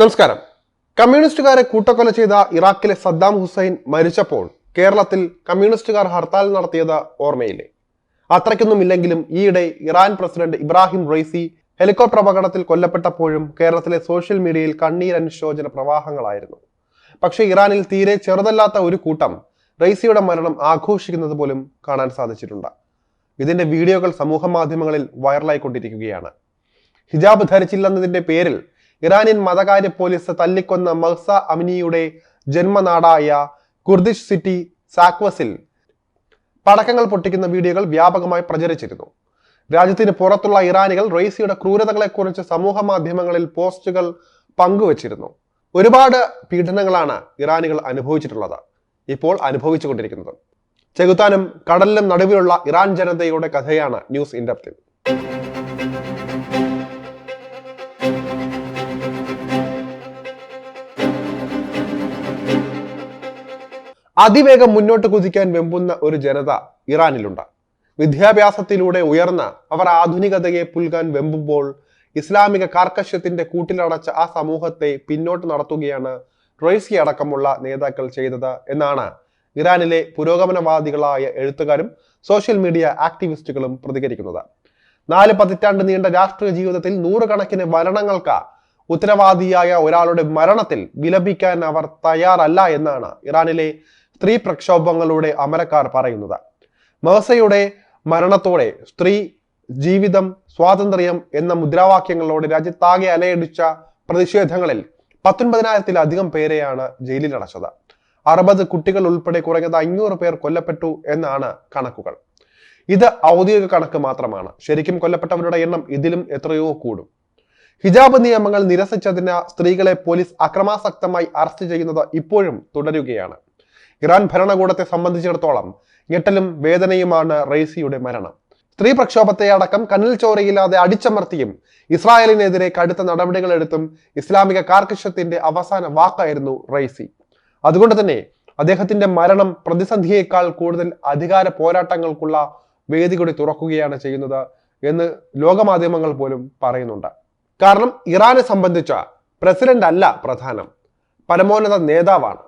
നമസ്കാരം. കമ്മ്യൂണിസ്റ്റുകാരെ കൂട്ടക്കൊല ചെയ്ത ഇറാഖിലെ സദ്ദാം ഹുസൈൻ മരിച്ചപ്പോൾ കേരളത്തിൽ കമ്മ്യൂണിസ്റ്റുകാർ ഹർത്താൽ നടത്തിയത് ഓർമ്മയില്ലേ? അത്രയ്ക്കൊന്നും ഇല്ലെങ്കിലും ഈയിടെ Iran president Ebrahim Raisi helicopter അപകടത്തിൽ കൊല്ലപ്പെട്ടപ്പോഴും കേരളത്തിലെ സോഷ്യൽ മീഡിയയിൽ കണ്ണീർ അനുശോചന പ്രവാഹങ്ങളായിരുന്നു. പക്ഷെ ഇറാനിൽ തീരെ ചെറുതല്ലാത്ത ഒരു കൂട്ടം റൈസിയുടെ മരണം ആഘോഷിക്കുന്നത് പോലും കാണാൻ സാധിച്ചിട്ടുണ്ട്. ഇതിന്റെ വീഡിയോകൾ സമൂഹ മാധ്യമങ്ങളിൽ വൈറലായിക്കൊണ്ടിരിക്കുകയാണ്. ഹിജാബ് ധരിച്ചില്ലെന്നതിന്റെ പേരിൽ ഇറാനിയൻ മതകാര്യ പോലീസ് തല്ലിക്കൊന്ന മഹ്സ അമിനിയുടെ ജന്മനാടായ കുർദിഷ് സിറ്റി സാക്വസിൽ പടക്കങ്ങൾ പൊട്ടിക്കുന്ന വീഡിയോകൾ വ്യാപകമായി പ്രചരിച്ചിരുന്നു. രാജ്യത്തിന് പുറത്തുള്ള ഇറാനികൾ റെയ്സിയുടെ ക്രൂരതകളെക്കുറിച്ച് സമൂഹ മാധ്യമങ്ങളിൽ പോസ്റ്റുകൾ പങ്കുവച്ചിരുന്നു. ഒരുപാട് പീഡനങ്ങളാണ് ഇറാനികൾ അനുഭവിച്ചിട്ടുള്ളത്. ഇപ്പോൾ അനുഭവിച്ചുകൊണ്ടിരിക്കുന്നത്. ചെകുത്താനും കടലിലും നടുവിലുള്ള ഇറാൻ ജനതയുടെ കഥയാണ് ന്യൂസ് ഇൻഡപ്തിൽ. അതിവേഗം മുന്നോട്ട് കുതിക്കാൻ വെമ്പുന്ന ഒരു ജനത ഇറാനിലുണ്ട്. വിദ്യാഭ്യാസത്തിലൂടെ ഉയർന്ന അവർ ആധുനികതയെ പുൽകാൻ വെമ്പുമ്പോൾ ഇസ്ലാമിക കാർക്കശ്യത്തിന്റെ കൂട്ടിലടച്ച ആ സമൂഹത്തെ പിന്നോട്ട് നടത്തുകയാണ് റൊയ്സി അടക്കമുള്ള നേതാക്കൾ ചെയ്തത് എന്നാണ് ഇറാനിലെ പുരോഗമനവാദികളായ എഴുത്തുകാരും സോഷ്യൽ മീഡിയ ആക്ടിവിസ്റ്റുകളും പ്രതികരിക്കുന്നത്. നാല് പതിറ്റാണ്ട് നീണ്ട രാഷ്ട്രീയ ജീവിതത്തിൽ നൂറുകണക്കിന് മരണങ്ങൾക്ക് ഉത്തരവാദിയായ ഒരാളുടെ മരണത്തിൽ വിലപിക്കാൻ അവർ തയ്യാറല്ല എന്നാണ് ഇറാനിലെ സ്ത്രീ പ്രക്ഷോഭങ്ങളുടെ അമരക്കാർ പറയുന്നത്. മേസയുടെ മരണത്തോടെ സ്ത്രീ ജീവിതം സ്വാതന്ത്ര്യം എന്ന മുദ്രാവാക്യങ്ങളോടെ രാജ്യത്താകെ അലയടിച്ച പ്രതിഷേധങ്ങളിൽ പത്തൊൻപതിനായിരത്തിലധികം പേരെയാണ് ജയിലിൽ അടച്ചത്. അറുപത് കുട്ടികൾ ഉൾപ്പെടെ കുറഞ്ഞത് അഞ്ഞൂറ് പേർ കൊല്ലപ്പെട്ടു എന്നാണ് കണക്കുകൾ. ഇത് ഔദ്യോഗിക കണക്ക് മാത്രമാണ്. ശരിക്കും കൊല്ലപ്പെട്ടവരുടെ എണ്ണം ഇതിലും എത്രയോ കൂടും. ഹിജാബ് നിയമങ്ങൾ നിരസിച്ചതിന് സ്ത്രീകളെ പോലീസ് അക്രമാസക്തമായി അറസ്റ്റ് ചെയ്യുന്നത് ഇപ്പോഴും തുടരുകയാണ്. ഇറാൻ ഭരണകൂടത്തെ സംബന്ധിച്ചിടത്തോളം ഞെട്ടലും വേദനയുമാണ് റൈസിയുടെ മരണം. സ്ത്രീ പ്രക്ഷോഭത്തെ അടക്കം കണ്ണിൽ ചോരയില്ലാതെ അടിച്ചമർത്തിയും ഇസ്രായേലിനെതിരെ കടുത്ത നടപടികളെടുത്തും ഇസ്ലാമിക കാർക്കശ്യത്തിന്റെ അവസാന വാക്കായിരുന്നു റൈസി അതുകൊണ്ട് തന്നെ അദ്ദേഹത്തിന്റെ മരണം പ്രതിസന്ധിയേക്കാൾ കൂടുതൽ അധികാര പോരാട്ടങ്ങൾക്കുള്ള വേദി കൂടി തുറക്കുകയാണ് ചെയ്യുന്നത് എന്ന് ലോകമാധ്യമങ്ങൾ പോലും പറയുന്നുണ്ട്. കാരണം ഇറാനെ സംബന്ധിച്ച പ്രസിഡന്റ് അല്ല പ്രധാനം. പരമോന്നത നേതാവാണ്.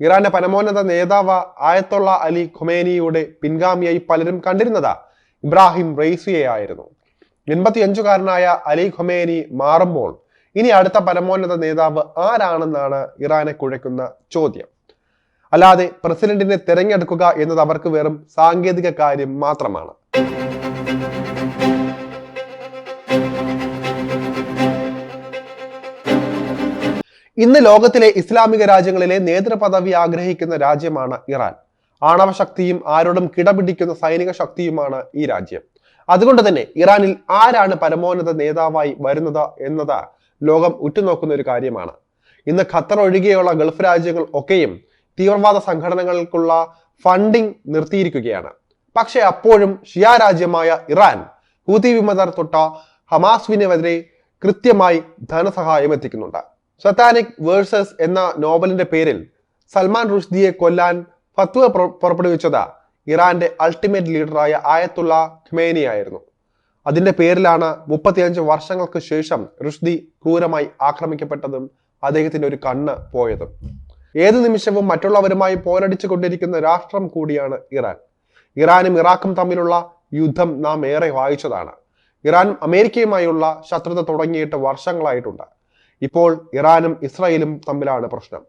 ഇറാന്റെ പരമോന്നത നേതാവ് ആയത്തുള്ള അലി ഖുമേനിയുടെ പിൻഗാമിയായി പലരും കണ്ടിരുന്നത്. ഇബ്രാഹിം റെയ്സിയെ ആയിരുന്നു. എൺപത്തിയഞ്ചുകാരനായ അലി ഖുമേനി മാറുമ്പോൾ ഇനി അടുത്ത പരമോന്നത നേതാവ് ആരാണെന്നാണ് ഇറാനെ കുഴക്കുന്ന ചോദ്യം. അല്ലാതെ പ്രസിഡന്റിനെ തിരഞ്ഞെടുക്കുക എന്നത് അവർക്ക് വെറും സാങ്കേതിക കാര്യം മാത്രമാണ്. ഇന്ന് ലോകത്തിലെ ഇസ്ലാമിക രാജ്യങ്ങളിലെ നേതൃപദവി ആഗ്രഹിക്കുന്ന രാജ്യമാണ് ഇറാൻ. ആണവ ശക്തിയും ആരോടും കിടപിടിക്കുന്ന സൈനിക ശക്തിയുമാണ് ഈ രാജ്യം. അതുകൊണ്ട് തന്നെ ഇറാനിൽ ആരാണ് പരമോന്നത നേതാവായി വരുന്നത് എന്നത് ലോകം ഉറ്റുനോക്കുന്ന ഒരു കാര്യമാണ്. ഇന്ന് ഖത്തർ ഒഴികെയുള്ള ഗൾഫ് രാജ്യങ്ങൾ ഒക്കെയും തീവ്രവാദ സംഘടനകൾക്കുള്ള ഫണ്ടിംഗ് നിർത്തിയിരിക്കുകയാണ്. പക്ഷെ അപ്പോഴും ഷിയ രാജ്യമായ ഇറാൻ ഹൂതി വിമതർ തൊട്ട ഹമാസ്വിനെതിരെ കൃത്യമായി ധനസഹായം എത്തിക്കുന്നുണ്ട്. സത്താനിക് വേഴ്സസ് എന്ന നോവലിന്റെ പേരിൽ സൽമാൻ റുഷ്ദിയെ കൊല്ലാൻ ഫത്വ പുറ- പുറപ്പെടുവിച്ചത് ഇറാന്റെ അൾട്ടിമേറ്റ് ലീഡറായ ആയത്തുള്ള ഖ്മേനി ആയിരുന്നു അതിന്റെ പേരിലാണ് മുപ്പത്തിയഞ്ച് വർഷങ്ങൾക്ക് ശേഷം റുഷ്ദി ക്രൂരമായി ആക്രമിക്കപ്പെട്ടതും അദ്ദേഹത്തിന്റെ ഒരു കണ്ണ് പോയതും. ഏത് നിമിഷവും മറ്റുള്ളവരുമായി പോരടിച്ചു കൊണ്ടിരിക്കുന്ന രാഷ്ട്രം കൂടിയാണ് ഇറാൻ. ഇറാനും ഇറാഖും തമ്മിലുള്ള യുദ്ധം നാം ഏറെ വായിച്ചതാണ്. ഇറാൻ അമേരിക്കയുമായുള്ള ശത്രുത തുടങ്ങിയിട്ട് വർഷങ്ങളായിട്ടുണ്ട്. ഇപ്പോൾ ഇറാനും ഇസ്രയേലും തമ്മിലാണ് പ്രശ്നം.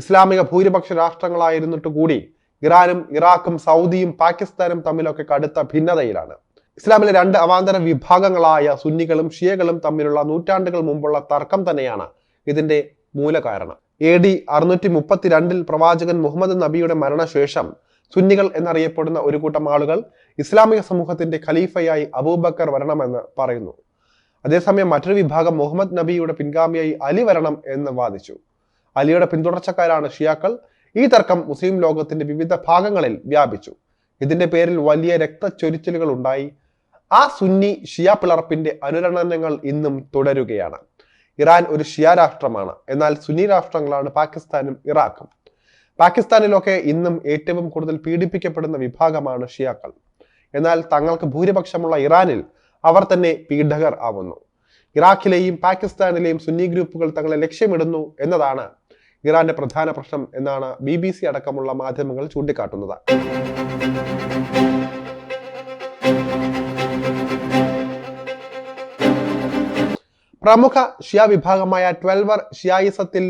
ഇസ്ലാമിക ഭൂരിപക്ഷ രാഷ്ട്രങ്ങളായിരുന്നിട്ട് കൂടി ഇറാനും ഇറാഖും സൗദിയും പാകിസ്ഥാനും തമ്മിലൊക്കെ കടുത്ത ഭിന്നതയിലാണ്. ഇസ്ലാമിലെ രണ്ട് അവാന്തര വിഭാഗങ്ങളായ സുന്നികളും ഷിയകളും തമ്മിലുള്ള നൂറ്റാണ്ടുകൾ മുമ്പുള്ള തർക്കം തന്നെയാണ് ഇതിന്റെ മൂലകാരണം. എ ഡി അറുന്നൂറ്റി മുപ്പത്തിരണ്ടിൽ പ്രവാചകൻ മുഹമ്മദ് നബിയുടെ മരണശേഷം സുന്നികൾ എന്നറിയപ്പെടുന്ന ഒരു കൂട്ടം ആളുകൾ ഇസ്ലാമിക സമൂഹത്തിന്റെ ഖലീഫയായി അബൂബക്കർ വരണമെന്ന് പറയുന്നു. അതേസമയം മറ്റൊരു വിഭാഗം മുഹമ്മദ് നബിയുടെ പിൻഗാമിയായി അലി വരണം എന്ന് വാദിച്ചു. അലിയുടെ പിന്തുടർച്ചക്കാരാണ് ഷിയാക്കൾ. ഈ തർക്കം മുസ്ലിം ലോകത്തിന്റെ വിവിധ ഭാഗങ്ങളിൽ വ്യാപിച്ചു. ഇതിന്റെ പേരിൽ വലിയ രക്തച്ചൊരിച്ചിലുകൾ ഉണ്ടായി. ആ സുന്നി ഷിയ പിളർപ്പിന്റെ അനുരണനങ്ങൾ ഇന്നും തുടരുകയാണ്. ഇറാൻ ഒരു ഷിയ രാഷ്ട്രമാണ്. എന്നാൽ സുന്നി രാഷ്ട്രങ്ങളാണ് പാകിസ്ഥാനും ഇറാഖും. പാകിസ്ഥാനിലൊക്കെ ഇന്നും ഏറ്റവും കൂടുതൽ പീഡിപ്പിക്കപ്പെടുന്ന വിഭാഗമാണ് ഷിയാക്കൾ. എന്നാൽ തങ്ങൾക്ക് ഭൂരിപക്ഷമുള്ള ഇറാനിൽ അവർ തന്നെ പീഡകർ ആവുന്നു. ഇറാഖിലെയും പാകിസ്ഥാനിലെയും സുന്നി ഗ്രൂപ്പുകൾ തങ്ങളെ ലക്ഷ്യമിടുന്നു എന്നതാണ് ഇറാന്റെ പ്രധാന പ്രശ്നം എന്നാണ് ബി ബി സി അടക്കമുള്ള മാധ്യമങ്ങൾ ചൂണ്ടിക്കാട്ടുന്നത്. പ്രമുഖ ഷിയ വിഭാഗമായ ട്വൽവർ ഷിയായിസത്തിൽ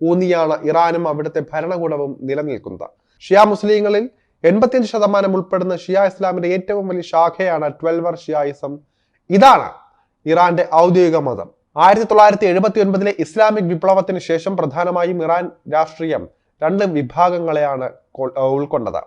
ഊന്നിയാണ് ഇറാനും അവിടുത്തെ ഭരണകൂടവും നിലനിൽക്കുന്നത്. ഷിയ മുസ്ലിങ്ങളിൽ എൺപത്തിയഞ്ച് ശതമാനം ഉൾപ്പെടുന്ന ഷിയ ഇസ്ലാമിന്റെ ഏറ്റവും വലിയ ശാഖയാണ് ട്വൽവർ ഷിയായിസം. ഇതാണ് ഇറാന്റെ ഔദ്യോഗിക മതം. ആയിരത്തി തൊള്ളായിരത്തി എഴുപത്തി ഒൻപതിലെ ഇസ്ലാമിക് വിപ്ലവത്തിന് ശേഷം പ്രധാനമായും ഇറാൻ രാഷ്ട്രീയം രണ്ട് വിഭാഗങ്ങളെയാണ് ഉൾക്കൊണ്ടത്.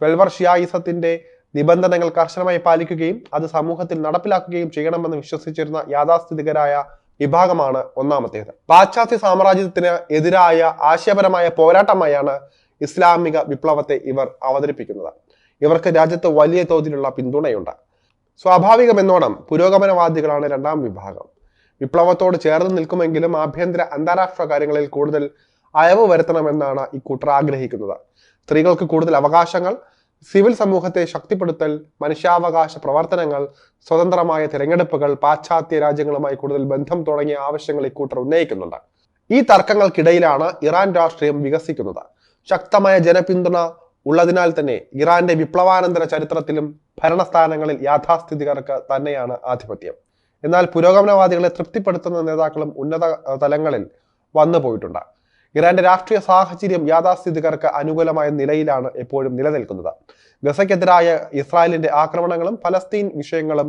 ട്വൽവർ ഷിയായിസത്തിന്റെ നിബന്ധനകൾ കർശനമായി പാലിക്കുകയും അത് സമൂഹത്തിൽ നടപ്പിലാക്കുകയും ചെയ്യണമെന്ന് വിശ്വസിച്ചിരുന്ന യാഥാസ്ഥിതികരായ വിഭാഗമാണ് ഒന്നാമത്തേത്. പാശ്ചാത്യ സാമ്രാജ്യത്തിന് എതിരായ ആശയപരമായ പോരാട്ടമായാണ് ഇസ്ലാമിക വിപ്ലവത്തെ ഇവർ അവതരിപ്പിക്കുന്നത്. ഇവർക്ക് രാജ്യത്ത് വലിയ തോതിലുള്ള പിന്തുണയുണ്ട്. സ്വാഭാവികമെന്നോണം പുരോഗമനവാദികളാണ് രണ്ടാം വിഭാഗം. വിപ്ലവത്തോട് ചേർന്ന് നിൽക്കുമെങ്കിലും ആഭ്യന്തര അന്താരാഷ്ട്ര കാര്യങ്ങളിൽ കൂടുതൽ അയവ് വരുത്തണമെന്നാണ് ഇക്കൂട്ടർ ആഗ്രഹിക്കുന്നത്. സ്ത്രീകൾക്ക് കൂടുതൽ അവകാശങ്ങൾ സിവിൽ സമൂഹത്തെ ശക്തിപ്പെടുത്തൽ മനുഷ്യാവകാശ പ്രവർത്തനങ്ങൾ സ്വതന്ത്രമായ തിരഞ്ഞെടുപ്പുകൾ പാശ്ചാത്യ രാജ്യങ്ങളുമായി കൂടുതൽ ബന്ധം തുടങ്ങിയ ആവശ്യങ്ങൾ ഇക്കൂട്ടർ ഉന്നയിക്കുന്നുണ്ട്. ഈ തർക്കങ്ങൾക്കിടയിലാണ് ഇറാൻ രാഷ്ട്രീയം വികസിക്കുന്നത്. ശക്തമായ ജനപിന്തുണ ഉള്ളതിനാൽ തന്നെ ഇറാന്റെ വിപ്ലവാനന്തര ചരിത്രത്തിലും ഭരണസ്ഥാനങ്ങളിൽ യാഥാസ്ഥിതികർക്ക് തന്നെയാണ് ആധിപത്യം. എന്നാൽ പുരോഗമനവാദികളെ തൃപ്തിപ്പെടുത്തുന്ന നേതാക്കളും ഉന്നത തലങ്ങളിൽ വന്നു പോയിട്ടുണ്ട്. ഇറാന്റെ രാഷ്ട്രീയ സാഹചര്യം യാഥാസ്ഥിതികർക്ക് അനുകൂലമായ നിലയിലാണ് എപ്പോഴും നിലനിൽക്കുന്നത്. ഗസയ്ക്കെതിരായ ഇസ്രായേലിന്റെ ആക്രമണങ്ങളും ഫലസ്തീൻ വിഷയങ്ങളും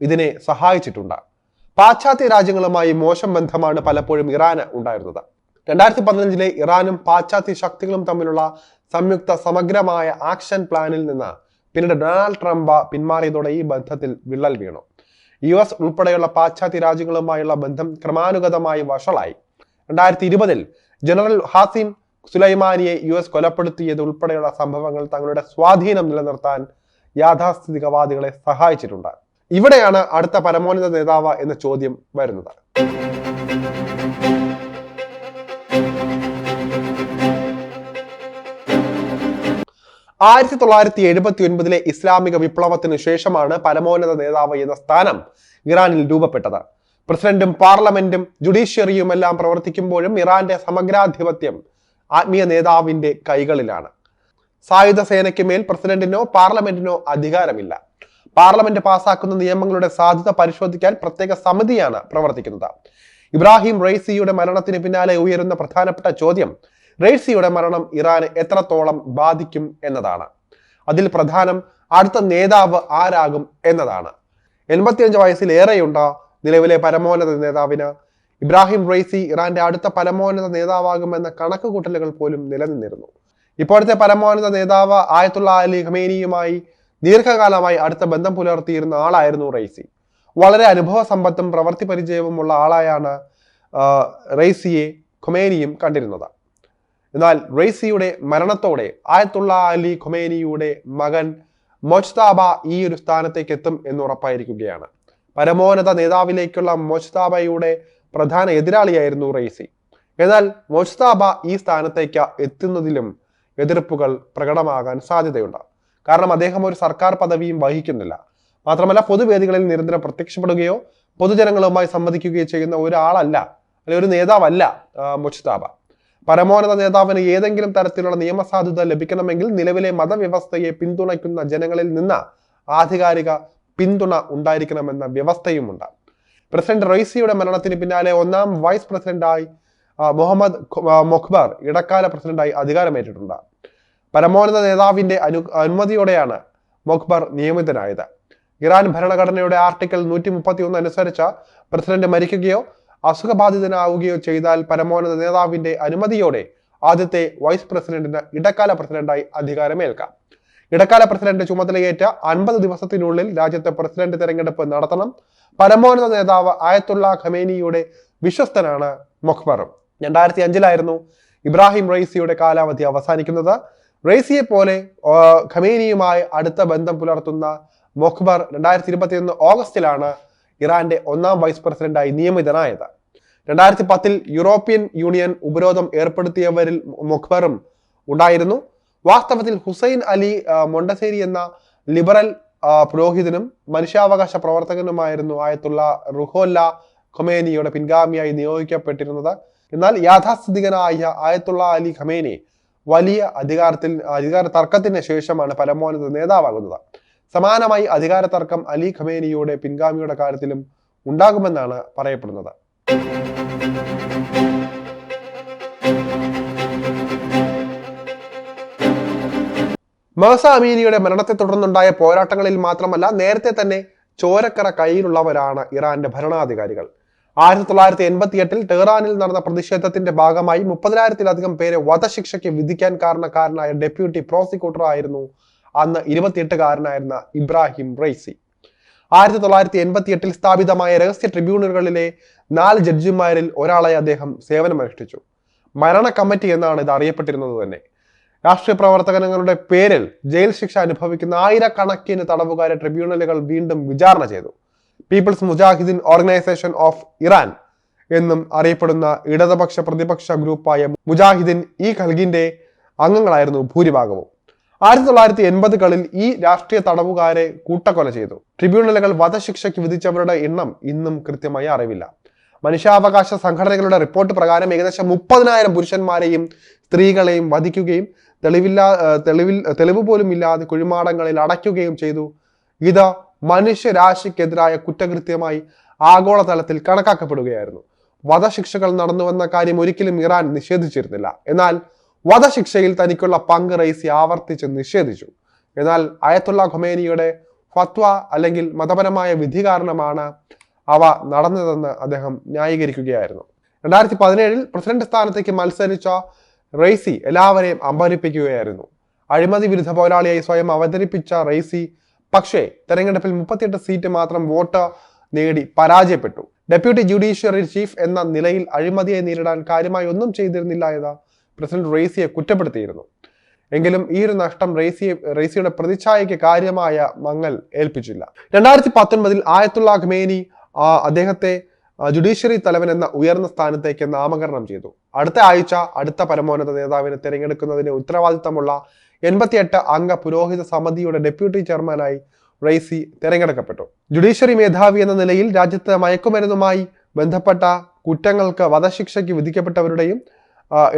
ഇതിനെ സഹായിച്ചിട്ടുണ്ട്. പാശ്ചാത്യ രാജ്യങ്ങളുമായി മോശം ബന്ധമാണ് പലപ്പോഴും ഇറാന് ഉണ്ടായിരുന്നത്. രണ്ടായിരത്തി പതിനഞ്ചിലെ ഇറാനും പാശ്ചാത്യ ശക്തികളും തമ്മിലുള്ള സംയുക്ത സമഗ്രമായ ആക്ഷൻ പ്ലാനിൽ നിന്ന് പിന്നീട് ഡൊണാൾഡ് ട്രംപ് പിന്മാറിയതോടെ ഈ ബന്ധത്തിൽ വിള്ളൽ വീണു. യു എസ് ഉൾപ്പെടെയുള്ള പാശ്ചാത്യ രാജ്യങ്ങളുമായുള്ള ബന്ധം ക്രമാനുഗതമായി വഷളായി. രണ്ടായിരത്തി ഇരുപതിൽ ജനറൽ ഹാസിൻ സുലൈമാനിയെ യു എസ് കൊലപ്പെടുത്തിയത് ഉൾപ്പെടെയുള്ള സംഭവങ്ങൾ തങ്ങളുടെ സ്വാധീനം നിലനിർത്താൻ യാഥാസ്ഥിതികവാദികളെ സഹായിച്ചിട്ടുണ്ട്. ഇവിടെയാണ് അടുത്ത പരമോന്നത നേതാവ് എന്ന ചോദ്യം വരുന്നത്. ആയിരത്തി തൊള്ളായിരത്തി എഴുപത്തി ഒൻപതിലെ ഇസ്ലാമിക വിപ്ലവത്തിന് ശേഷമാണ് പരമോന്നത നേതാവ് എന്ന സ്ഥാനം ഇറാനിൽ രൂപപ്പെട്ടത്. പ്രസിഡന്റും പാർലമെന്റും ജുഡീഷ്യറിയും എല്ലാം പ്രവർത്തിക്കുമ്പോഴും ഇറാന്റെ സമഗ്രാധിപത്യം ആത്മീയ നേതാവിന്റെ കൈകളിലാണ്. സായുധ സേനയ്ക്ക് മേൽ പ്രസിഡന്റിനോ പാർലമെന്റിനോ അധികാരമില്ല. പാർലമെന്റ് പാസാക്കുന്ന നിയമങ്ങളുടെ സാധ്യത പരിശോധിക്കാൻ പ്രത്യേക സമിതിയാണ് പ്രവർത്തിക്കുന്നത്. ഇബ്രാഹിം റൈസിയുടെ മരണത്തിന് പിന്നാലെ ഉയരുന്ന പ്രധാനപ്പെട്ട ചോദ്യം റൈസിയുടെ മരണം ഇറാനെ എത്രത്തോളം ബാധിക്കും എന്നതാണ്. അതിൽ പ്രധാനം അടുത്ത നേതാവ് ആരാകും എന്നതാണ്. എൺപത്തിയഞ്ച് വയസ്സിലേറെയുണ്ട് നിലവിലെ പരമോന്നത നേതാവിന്? ഇബ്രാഹിം റൈസി ഇറാന്റെ അടുത്ത പരമോന്നത നേതാവാകുമെന്ന കണക്കുകൂട്ടലുകൾ പോലും നിലനിന്നിരുന്നു. ഇപ്പോഴത്തെ പരമോന്നത നേതാവ് ആയത്തുള്ള അലി ഖമേനിയുമായി ദീർഘകാലമായി അടുത്ത ബന്ധം പുലർത്തിയിരുന്ന ആളായിരുന്നു റൈസി വളരെ അനുഭവ സമ്പത്തും പ്രവൃത്തി പരിചയവുമുള്ള ആളായാണ് റെയ്സിയെ ഖൊമേനിയും കണ്ടിരുന്നത്. എന്നാൽ റൈസിയുടെ മരണത്തോടെ ആയത്തുള്ള അലി ഖുമേനിയുടെ മകൻ മൊജ്താബ ഈ ഒരു സ്ഥാനത്തേക്ക് എത്തും എന്ന് ഉറപ്പായിരിക്കുകയാണ്. പരമോന്നത നേതാവിലേക്കുള്ള മൊജ്താബയുടെ പ്രധാന എതിരാളിയായിരുന്നു റൈസി എന്നാൽ മൊജ്താബ ഈ സ്ഥാനത്തേക്ക് എത്തുന്നതിലും എതിർപ്പുകൾ പ്രകടമാകാൻ സാധ്യതയുണ്ട്. കാരണം അദ്ദേഹം ഒരു സർക്കാർ പദവിയും വഹിക്കുന്നില്ല. മാത്രമല്ല പൊതുവേദികളിൽ നിരന്തരം പ്രത്യക്ഷപ്പെടുകയോ പൊതുജനങ്ങളുമായി സംവദിക്കുകയോ ചെയ്യുന്ന ഒരാളല്ല അല്ലെങ്കിൽ ഒരു നേതാവല്ല മുജ്താബ. പരമോന്നത നേതാവിന് ഏതെങ്കിലും തരത്തിലുള്ള നിയമസാധുത ലഭിക്കണമെങ്കിൽ നിലവിലെ മതവ്യവസ്ഥയെ പിന്തുണയ്ക്കുന്ന ജനങ്ങളിൽ നിന്ന് ആധികാരിക പിന്തുണ ഉണ്ടായിരിക്കണമെന്ന വ്യവസ്ഥയുമുണ്ട്. പ്രസിഡന്റ് റൈസിയുടെ മരണത്തിന് പിന്നാലെ ഒന്നാം വൈസ് പ്രസിഡന്റായി മുഹമ്മദ് മൊഖ്ബർ ഇടക്കാല പ്രസിഡന്റായി അധികാരമേറ്റിട്ടുണ്ട്. പരമോന്നത നേതാവിന്റെ അനു അനുമതിയോടെയാണ് മൊഖ്ബർ നിയമിതനായത്. ഇറാൻ ഭരണഘടനയുടെ ആർട്ടിക്കിൾ നൂറ്റി മുപ്പത്തി ഒന്ന് അനുസരിച്ച് പ്രസിഡന്റ് മരിക്കുകയോ അസുഖബാധിതനാവുകയോ ചെയ്താൽ പരമോന്നത നേതാവിന്റെ അനുമതിയോടെ ആദ്യത്തെ വൈസ് പ്രസിഡന്റിന് ഇടക്കാല പ്രസിഡന്റായി അധികാരമേൽക്കാം. ഇടക്കാല പ്രസിഡന്റ് ചുമതലയേറ്റ അൻപത് ദിവസത്തിനുള്ളിൽ രാജ്യത്തെ പ്രസിഡന്റ് തെരഞ്ഞെടുപ്പ് നടത്തണം. പരമോന്നത നേതാവ് ആയത്തുള്ള ഖമേനിയുടെ വിശ്വസ്തനാണ് മൊഖ്ബറും രണ്ടായിരത്തി അഞ്ചിലായിരുന്നു ഇബ്രാഹിം റൈസിയുടെ കാലാവധി അവസാനിക്കുന്നത്. റൈസിയെ പോലെ ഖമേനിയുമായി അടുത്ത ബന്ധം പുലർത്തുന്ന മൊഖ്ബർ രണ്ടായിരത്തി ഇരുപത്തിയൊന്ന് ഓഗസ്റ്റിലാണ് ഇറാന്റെ ഒന്നാം വൈസ് പ്രസിഡന്റായി നിയമിതനായത്. രണ്ടായിരത്തി പത്തിൽ യൂറോപ്യൻ യൂണിയൻ ഉപരോധം ഏർപ്പെടുത്തിയവരിൽ മുഖ്ബറും ഉണ്ടായിരുന്നു. വാസ്തവത്തിൽ ഹുസൈൻ അലി മൊണ്ടസേരി എന്ന ലിബറൽ പുരോഹിതനും മനുഷ്യാവകാശ പ്രവർത്തകനുമായിരുന്നു ആയത്തുള്ള റുഹോല്ല ഖൊമേനിയുടെ പിൻഗാമിയായി നിയോഗിക്കപ്പെട്ടിരുന്നത്. എന്നാൽ യാഥാസ്ഥിതികനായ ആയത്തുള്ള അലി ഖമേനി വലിയ അധികാരത്തിൽ അധികാര തർക്കത്തിന് ശേഷമാണ് പരമോന്നത നേതാവാകുന്നത്. സമാനമായി അധികാര തർക്കം അലി ഖമേനിയുടെ പിൻഗാമിയുടെ കാര്യത്തിലും ഉണ്ടാകുമെന്നാണ് പറയപ്പെടുന്നത്. മഹസ അമീനിയുടെ മരണത്തെ തുടർന്നുണ്ടായ പോരാട്ടങ്ങളിൽ മാത്രമല്ല നേരത്തെ തന്നെ ചോരക്കറ കയ്യിലുള്ളവരാണ് ഇറാന്റെ ഭരണാധികാരികൾ. ആയിരത്തി തൊള്ളായിരത്തി എൺപത്തി എട്ടിൽ ടെഹ്റാനിൽ നടന്ന പ്രതിഷേധത്തിന്റെ ഭാഗമായി മുപ്പതിനായിരത്തിലധികം പേരെ വധശിക്ഷയ്ക്ക് വിധിക്കാൻ കാരണക്കാരനായ ഡെപ്യൂട്ടി പ്രോസിക്യൂട്ടർ ആയിരുന്നു അന്ന് ഇരുപത്തിയെട്ടുകാരനായിരുന്ന ഇബ്രാഹിം റൈസി ആയിരത്തി തൊള്ളായിരത്തി എൺപത്തി എട്ടിൽ സ്ഥാപിതമായ രഹസ്യ ട്രിബ്യൂണലുകളിലെ നാല് ജഡ്ജിമാരിൽ ഒരാളായി അദ്ദേഹം സേവനമനുഷ്ഠിച്ചു. മരണ കമ്മിറ്റി എന്നാണ് ഇത് അറിയപ്പെട്ടിരുന്നത് തന്നെ. രാഷ്ട്രീയ പ്രവർത്തകങ്ങളുടെ പേരിൽ ജയിൽ ശിക്ഷ അനുഭവിക്കുന്ന ആയിരക്കണക്കിന് തടവുകാരെ ട്രിബ്യൂണലുകൾ വീണ്ടും വിചാരണ ചെയ്തു. People's Mujahedin organisation of Iran എന്നും അറിയപ്പെടുന്ന ഇടതുപക്ഷ പ്രതിപക്ഷ ഗ്രൂപ്പായ മുജാഹിദീൻ ഈ ഖൽഗിന്റെ അംഗങ്ങളായിരുന്നു ഭൂരിഭാഗവും. ആയിരത്തി തൊള്ളായിരത്തി എൺപതുകളിൽ ഈ രാഷ്ട്രീയ തടവുകാരെ കൂട്ടക്കൊല ചെയ്തു. ട്രിബ്യൂണലുകൾ വധശിക്ഷയ്ക്ക് വിധിച്ചവരുടെ എണ്ണം ഇന്നും കൃത്യമായി അറിവില്ല. മനുഷ്യാവകാശ സംഘടനകളുടെ റിപ്പോർട്ട് പ്രകാരം ഏകദേശം മുപ്പതിനായിരം പുരുഷന്മാരെയും സ്ത്രീകളെയും വധിക്കുകയും തെളിവില്ലാ തെളിവിൽ തെളിവ് പോലും ഇല്ലാതെ കുഴിമാടങ്ങളിൽ അടയ്ക്കുകയും ചെയ്തു. ഇത് മനുഷ്യരാശിക്കെതിരായ കുറ്റകൃത്യമായി ആഗോളതലത്തിൽ കണക്കാക്കപ്പെടുകയായിരുന്നു. വധശിക്ഷകൾ നടന്നുവെന്ന കാര്യം ഒരിക്കലും ഇറാൻ നിഷേധിച്ചിരുന്നില്ല. എന്നാൽ വധശിക്ഷയിൽ തനിക്കുള്ള പങ്ക് റൈസി ആവർത്തിച്ച് നിഷേധിച്ചു. എന്നാൽ അയത്തുള്ള ഖൊമേനിയുടെ ഫത്വ അല്ലെങ്കിൽ മതപരമായ വിധി കാരണമാണ് അവ നടന്നതെന്ന് അദ്ദേഹം ന്യായീകരിക്കുകയായിരുന്നു. രണ്ടായിരത്തി പതിനേഴിൽ പ്രസിഡന്റ് സ്ഥാനത്തേക്ക് മത്സരിച്ച റെയ്സി എല്ലാവരെയും അമ്പരിപ്പിക്കുകയായിരുന്നു അഴിമതി വിരുദ്ധ പോരാളിയായി സ്വയം അവതരിപ്പിച്ച റെയ്സി പക്ഷേ തെരഞ്ഞെടുപ്പിൽ മുപ്പത്തിയെട്ട് സീറ്റ് മാത്രം വോട്ട് നേടി പരാജയപ്പെട്ടു. ഡെപ്യൂട്ടി ജുഡീഷ്യറി ചീഫ് എന്ന നിലയിൽ അഴിമതിയെ നേരിടാൻ കാര്യമായി ഒന്നും ചെയ്തിരുന്നില്ല എന്ന് പ്രസിഡന്റ് റേസിയെ കുറ്റപ്പെടുത്തിയിരുന്നു. എങ്കിലും ഈ ഒരു നഷ്ടം റേസിയെ റേസിയുടെ പ്രതിച്ഛായയ്ക്ക് കാര്യമായ മങ്ങൽ ഏൽപ്പിച്ചില്ല. രണ്ടായിരത്തി പത്തൊൻപതിൽ ആയത്തുള്ള ഖമേനി അദ്ദേഹത്തെ ജുഡീഷ്യറി തലവൻ എന്ന ഉയർന്ന സ്ഥാനത്തേക്ക് നാമകരണം ചെയ്തു. അടുത്ത ആഴ്ച അടുത്ത പരമോന്നത നേതാവിനെ തിരഞ്ഞെടുക്കുന്നതിന് ഉത്തരവാദിത്തമുള്ള എൺപത്തിയെട്ട് അംഗ പുരോഹിത സമിതിയുടെ ഡെപ്യൂട്ടി ചെയർമാനായി റൈസി തിരഞ്ഞെടുക്കപ്പെട്ടു. ജുഡീഷ്യറി മേധാവി എന്ന നിലയിൽ രാജ്യത്ത് മയക്കുമരുന്നുമായി ബന്ധപ്പെട്ട കുറ്റങ്ങൾക്ക് വധശിക്ഷയ്ക്ക് വിധിക്കപ്പെട്ടവരുടെയും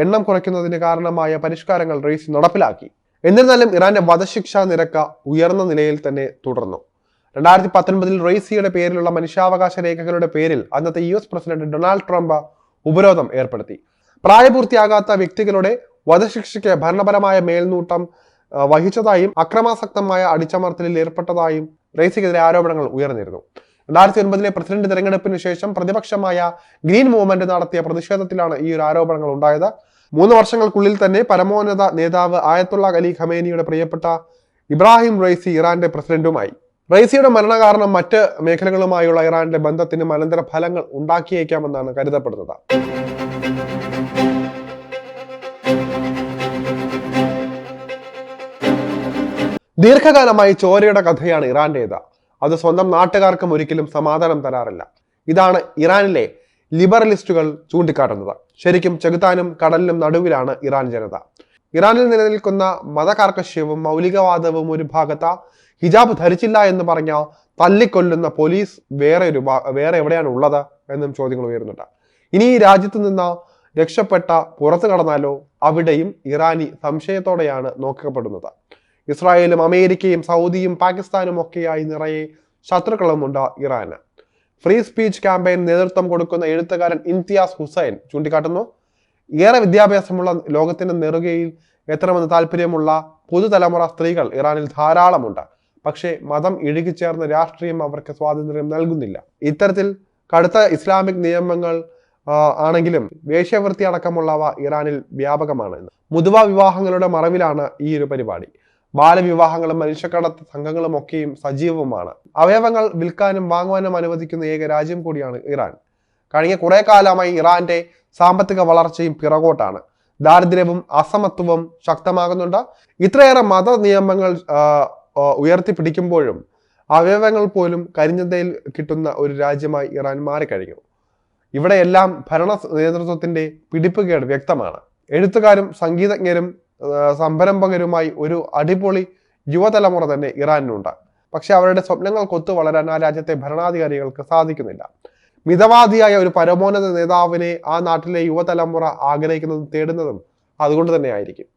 എണ്ണം കുറയ്ക്കുന്നതിന് കാരണമായ പരിഷ്കാരങ്ങൾ റെയ്സി നടപ്പിലാക്കി. എന്നിരുന്നാലും ഇറാന്റെ വധശിക്ഷ നിരക്ക് ഉയർന്ന നിലയിൽ തന്നെ തുടർന്നു. രണ്ടായിരത്തി പത്തൊൻപതിൽ റെയ്സിയുടെ പേരിലുള്ള മനുഷ്യാവകാശ രേഖകളുടെ പേരിൽ അന്നത്തെ U S president Donald Trump ഉപരോധം ഏർപ്പെടുത്തി. പ്രായപൂർത്തിയാകാത്ത വ്യക്തികളുടെ വധശിക്ഷയ്ക്ക് ഭരണപരമായ മേൽനോട്ടം വഹിച്ചതായും അക്രമാസക്തമായ അടിച്ചമർത്തലിൽ ഏർപ്പെട്ടതായും റെയ്സിക്കെതിരെ ആരോപണങ്ങൾ ഉയർന്നിരുന്നു. രണ്ടായിരത്തി ഒൻപതിലെ പ്രസിഡന്റ് തെരഞ്ഞെടുപ്പിന് ശേഷം പ്രതിപക്ഷമായ ഗ്രീൻ മൂവ്മെന്റ് നടത്തിയ പ്രതിഷേധത്തിലാണ് ഈ ഒരു ആരോപണങ്ങൾ ഉണ്ടായത്. മൂന്ന് വർഷങ്ങൾക്കുള്ളിൽ തന്നെ പരമോന്നത നേതാവ് ആയത്തുള്ള അലി ഖമേനിയുടെ പ്രിയപ്പെട്ട ഇബ്രാഹിം റൈസി ഇറാന്റെ പ്രസിഡന്റുമായി. റൈസിയുടെ മരണകാരണം മറ്റ് മേഖലകളുമായുള്ള ഇറാന്റെ ബന്ധത്തിന് അനന്തര ഫലങ്ങൾ ഉണ്ടാക്കിയേക്കാമെന്നാണ് കരുതപ്പെടുന്നത്. ദീർഘകാലമായി ചോരയുടെ കഥയാണ് ഇറാന്റേത്. അത് സ്വന്തം നാട്ടുകാർക്കും ഒരിക്കലും സമാധാനം തരാറില്ല. ഇതാണ് ഇറാനിലെ ലിബറലിസ്റ്റുകൾ ചൂണ്ടിക്കാട്ടുന്നത്. ശരിക്കും ചെകുത്താനും കടലിനും നടുവിലാണ് ഇറാൻ ജനത. ഇറാനിൽ നിലനിൽക്കുന്ന മതകാർക്കശ്യവും മൗലികവാദവും ഒരു ഭാഗത്ത ഹിജാബ് ധരിച്ചില്ല എന്ന് പറഞ്ഞ തല്ലിക്കൊല്ലുന്ന പോലീസ് വേറെ ഒരു വേറെ എവിടെയാണ് ഉള്ളത് എന്നും ചോദ്യങ്ങൾ ഉയരുന്നുണ്ട്. ഇനി ഈ രാജ്യത്ത് നിന്ന് രക്ഷപ്പെട്ട പുറത്തു കടന്നാലോ അവിടെയും ഇറാനി സംശയത്തോടെയാണ് നോക്കപ്പെടുന്നത്. ഇസ്രായേലും അമേരിക്കയും സൗദിയും പാകിസ്ഥാനും ഒക്കെയായി നിറയെ ശത്രുക്കളുമുണ്ട് ഇറാന്. ഫ്രീ സ്പീച്ച് ക്യാമ്പയിൻ നേതൃത്വം കൊടുക്കുന്ന എഴുത്തുകാരൻ ഇംതിയാസ് ഹുസൈൻ ചൂണ്ടിക്കാട്ടുന്നു. ഏറെ വിദ്യാഭ്യാസമുള്ള ലോകത്തിന്റെ നെറുകയിൽ എത്തണമെന്ന് താല്പര്യമുള്ള പുതുതലമുറ സ്ത്രീകൾ ഇറാനിൽ ധാരാളമുണ്ട്. പക്ഷേ മതം ഇഴുകിച്ചേർന്ന രാഷ്ട്രീയം അവർക്ക് സ്വാതന്ത്ര്യം നൽകുന്നില്ല. ഇത്തരത്തിൽ കടുത്ത ഇസ്ലാമിക് നിയമങ്ങൾ ആണെങ്കിലും വേശ്യാവൃത്തി അടക്കമുള്ളവ ഇറാനിൽ വ്യാപകമാണ്. മുതുവ വിവാഹങ്ങളുടെ മറവിലാണ് ഈ ഒരു പരിപാടി. ബാലവിവാഹങ്ങളും മനുഷ്യക്കടത്ത് സംഘങ്ങളും ഒക്കെയും സജീവമാണ് അവയവങ്ങൾ വിൽക്കാനും വാങ്ങുവാനും അനുവദിക്കുന്ന ഏക രാജ്യം കൂടിയാണ് ഇറാൻ. കഴിഞ്ഞ കുറെ കാലമായി ഇറാന്റെ സാമ്പത്തിക വളർച്ചയും പിറകോട്ടാണ്. ദാരിദ്ര്യവും അസമത്വവും ശക്തമാകുന്നുണ്ട്. ഇത്രയേറെ മത നിയമങ്ങൾ ഉയർത്തിപ്പിടിക്കുമ്പോഴും അവയവങ്ങൾ പോലും കരിഞ്ഞതയിൽ കിട്ടുന്ന ഒരു രാജ്യമായി ഇറാൻ മാറിക്കഴിഞ്ഞു. ഇവിടെയെല്ലാം ഭരണ നേതൃത്വത്തിന്റെ പിടിപ്പുകേട് വ്യക്തമാണ്. എഴുത്തുകാരും സംഗീതജ്ഞരും സംരംഭകരുമായി ഒരു അടിപൊളി യുവതലമുറ തന്നെ ഇറാനിനുണ്ട് പക്ഷെ അവരുടെ സ്വപ്നങ്ങൾ കൊത്തു വളരാൻ ആ രാജ്യത്തെ ഭരണാധികാരികൾക്ക് സാധിക്കുന്നില്ല. മിതവാദിയായ ഒരു പരമോന്നത നേതാവിനെ ആ നാട്ടിലെ യുവതലമുറ ആഗ്രഹിക്കുന്നതും തേടുന്നതും അതുകൊണ്ട് തന്നെ ആയിരിക്കും